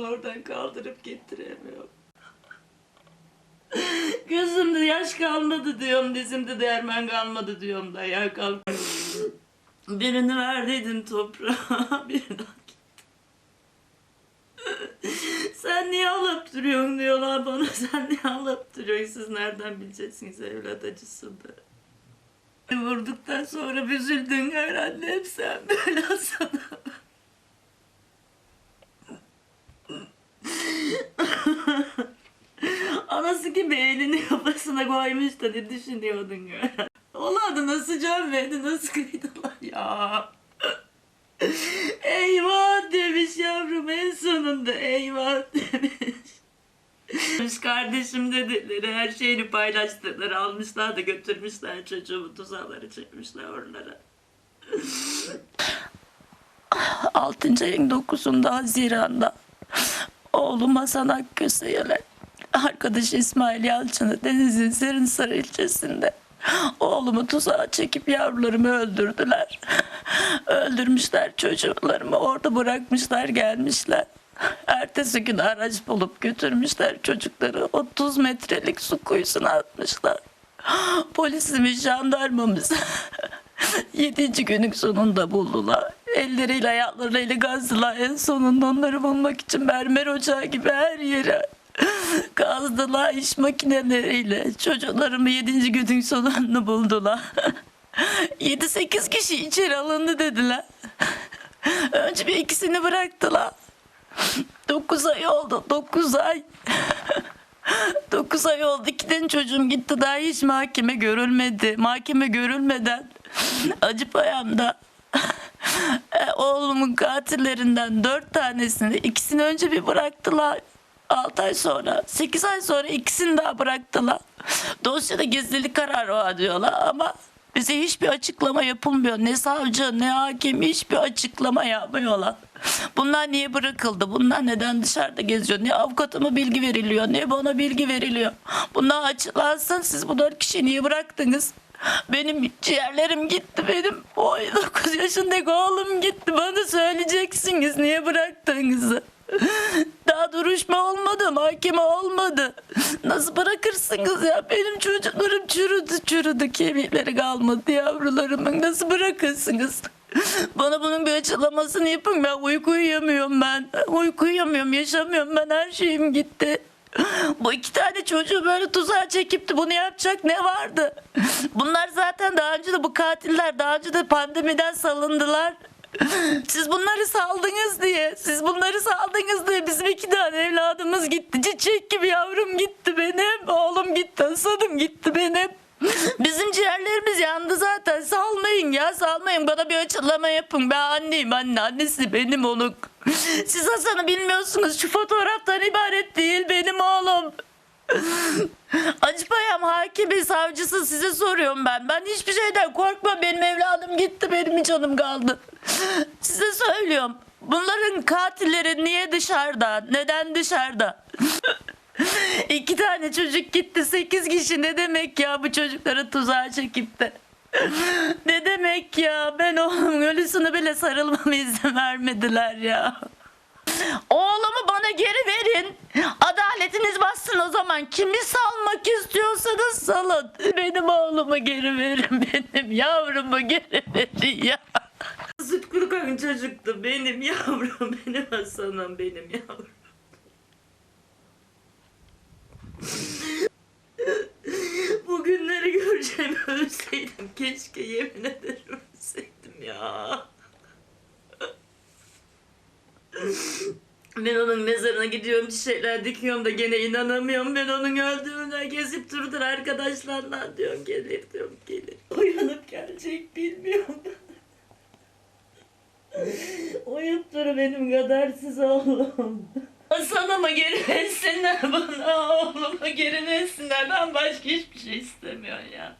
bunu oradan kaldırıp getiremiyorum. Gözümde yaş kalmadı diyorum, dizimde derman kalmadı diyorum da ya kalk. Birini verdiydin toprağa, birini. Sen niye alıp duruyorsun diyorlar bana, sen niye alıp duruyorsun, siz nereden bileceksiniz evlat acısını. Vurduktan sonra üzüldün herhalde hep sen böyle sana. Anası gibi elini kafasına koymuş da ne düşünüyordun ya? Olanı nasıl can verdi, nasıl kıydılar ya? eyvah demiş yavrum en sonunda eyvah demiş. Demiş kardeşim dediler her şeyini paylaştılar almışlar da götürmüşler çocuğumu tuzakları çekmişler oralara. 6. ayın 9'unda Haziran'da oğlum Hasan Akköse'yle arkadaş İsmail Yalçın'ı Deniz'in Serinsarı ilçesinde oğlumu tuzağa çekip yavrularımı öldürdüler. Öldürmüşler çocuklarımı orada bırakmışlar gelmişler. Ertesi gün araç bulup götürmüşler çocukları 30 metrelik su kuyusuna atmışlar. Polisimiz, jandarmamız yedinci günün sonunda buldular. Elleriyle ayaklarıyla gazdılar. En sonunda onları bulmak için mermer ocağı gibi her yere kazdılar iş makineleriyle. Çocuklarımı yedinci günün sonunda buldular. 7-8 kişi içeri alındı dediler. Önce bir ikisini bıraktılar. 9 ay oldu. 9 ay. 9 ay oldu. İki tane çocuğum gitti. Daha hiç mahkeme görülmedi. Mahkeme görülmeden Acıpayam'da e, oğlumun katillerinden dört tanesini ikisini önce bir bıraktılar. 6 ay sonra, 8 ay sonra ikisini daha bıraktılar. Dosyada gizlilik kararı var diyorlar ama bize hiçbir açıklama yapılmıyor. Ne savcı ne hakim hiçbir açıklama yapmıyorlar. Bunlar niye bırakıldı? Bunlar neden dışarıda geziyor? Ne avukatıma bilgi veriliyor ne bana bilgi veriliyor. Bunlar açıklansın siz bu dört kişiyi niye bıraktınız? Benim ciğerlerim gitti benim. O 9 yaşındaki oğlum gitti. Bana söyleyeceksiniz niye bıraktığınızı. Daha duruşma olmadı, mahkeme olmadı. Nasıl bırakırsınız ya? Benim çocuklarım çürüdü çürüdü kemikleri kalmadı yavrularımın. Nasıl bırakırsınız? Bana bunun bir açıklamasını yapın. Ben uyku uyuyamıyorum ben. Uyku uyuyamıyorum, yaşamıyorum ben. Her şeyim gitti. Bu iki tane çocuğu böyle tuzağa çekip de bunu yapacak ne vardı? Bunlar zaten daha önce de bu katiller daha önce de pandemiden salındılar. Siz bunları saldınız diye, siz bunları saldınız diye bizim iki tane evladımız gitti. Çiçek gibi yavrum gitti benim, oğlum gitti, Hasan'ım gitti benim. Bizim ciğerlerimiz yandı zaten. Salmayın ya salmayın. Bana bir açıklama yapın. Ben anneyim anne. Annesi benim onun. Siz Hasan'ı bilmiyorsunuz. Şu fotoğraftan ibaret değil benim oğlum. Acıpayam hakimi savcısı size soruyorum ben. Ben hiçbir şeyden korkmam. Benim evladım gitti. Benim canım kaldı. Size söylüyorum. Bunların katilleri niye dışarıda? Neden dışarıda? İki tane çocuk gitti. Sekiz kişi ne demek ya bu çocukları tuzağa çekip de. Ne demek ya? Ben oğlum ölüsünü bile sarılmama izin vermediler ya. Oğlumu bana geri verin. Adaletiniz bassın o zaman. Kimi salmak istiyorsanız salın. Benim oğlumu geri verin. Benim yavrumu geri verin ya. Süt kurukan çocuktu. Benim yavrum. Benim Hasan'ım. Benim yavrum. Göreceğimi ölseydim. Keşke yemin ederim ölseydim ya. Ben onun mezarına gidiyorum çiçekler dikiyorum da gene inanamıyorum. Ben onun öldüğüne gezip durdur arkadaşlarla diyorum gelir diyorum gelir. Uyanıp gelecek bilmiyorum. Uyup dur benim kadersiz oğlum. Sana mı geri versinler bana oğlumu geri versinler. Ben başka hiçbir şey istemiyorum ya.